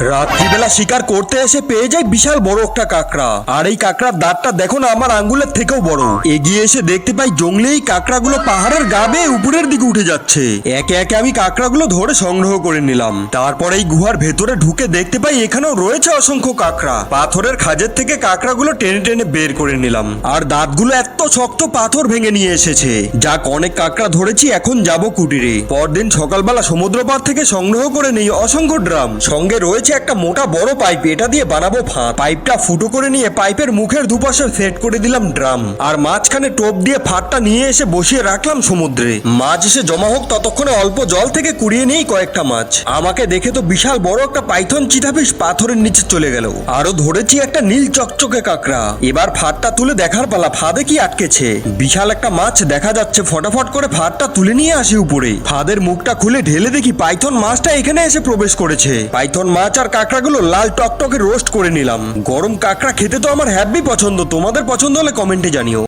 রাত্রিবেলা শিকার করতে এসে পেয়ে যায় বিশাল বড় একটা কাঁকড়া। আর এই কাঁকড়ার দাঁতটা দেখো না, আমার আঙ্গুলের থেকেও বড়। এগিয়ে এসে দেখতে পাই জঙ্গলে এই কাঁকড়াগুলো পাহাড়ের গা বেয়ে উপরের দিকে উঠে যাচ্ছে। একে একে আমি কাঁকড়াগুলো ধরে সংগ্রহ করে নিলাম। তারপর এই গুহার ভেতরে ঢুকে দেখতে পাই এখানেও রয়েছে অসংখ্য কাঁকড়া। পাথরের খাজের থেকে কাঁকড়াগুলো টেনে টেনে বের করে নিলাম। আর দাঁতগুলো এত শক্ত পাথর ভেঙে নিয়ে এসেছে। যাক, অনেক কাঁকড়া ধরেছি, এখন যাব কুটিরে। পরদিন সকালবেলা সমুদ্র পার থেকে সংগ্রহ করে নেই অসংখ্য ড্রাম। সঙ্গে রয়েছে একটা মোটা বড় পাইপ। এটা দিয়ে বানাবো ফাঁদ পাইপটা ফুটো করে নিয়ে পাইপের মুখের দুপাশে সেট করে দিলাম ড্রাম। আর মাঝখানে টোপ দিয়ে ফাঁদটা নিয়ে এসে বসিয়ে রাখলাম সমুদ্রে। মাছ এসে জমা হোক, ততক্ষণে অল্প জল থেকে কুড়িয়ে নেই কয়েকটা মাছ। আমাকে দেখে তো বিশাল বড় একটা পাইথন চিতাপিস পাথরের নিচে চলে গেল। আরও ধরেছি একটা নীল চকচকে কাঁকড়া। এবার ফাঁদটা তুলে দেখার পালা ফাঁদে কি আটকেছে। বিশাল একটা মাছ দেখা যাচ্ছে, ফটাফট করে ফাঁদটা তুলে নিয়ে আসি উপরে। ফাঁদের মুখটা খুলে ঢেলে দেখি পাইথন মাছটা এখানে এসে প্রবেশ করেছে। পাইথন মাছ আর কাঁকড়াগুলো লাল টকটকে রোস্ট করে নিলাম। গরম কাঁকড়া খেতে তো আমার হ্যাপি পছন্দ। তোমাদের পছন্দ হলে কমেন্টে জানিও।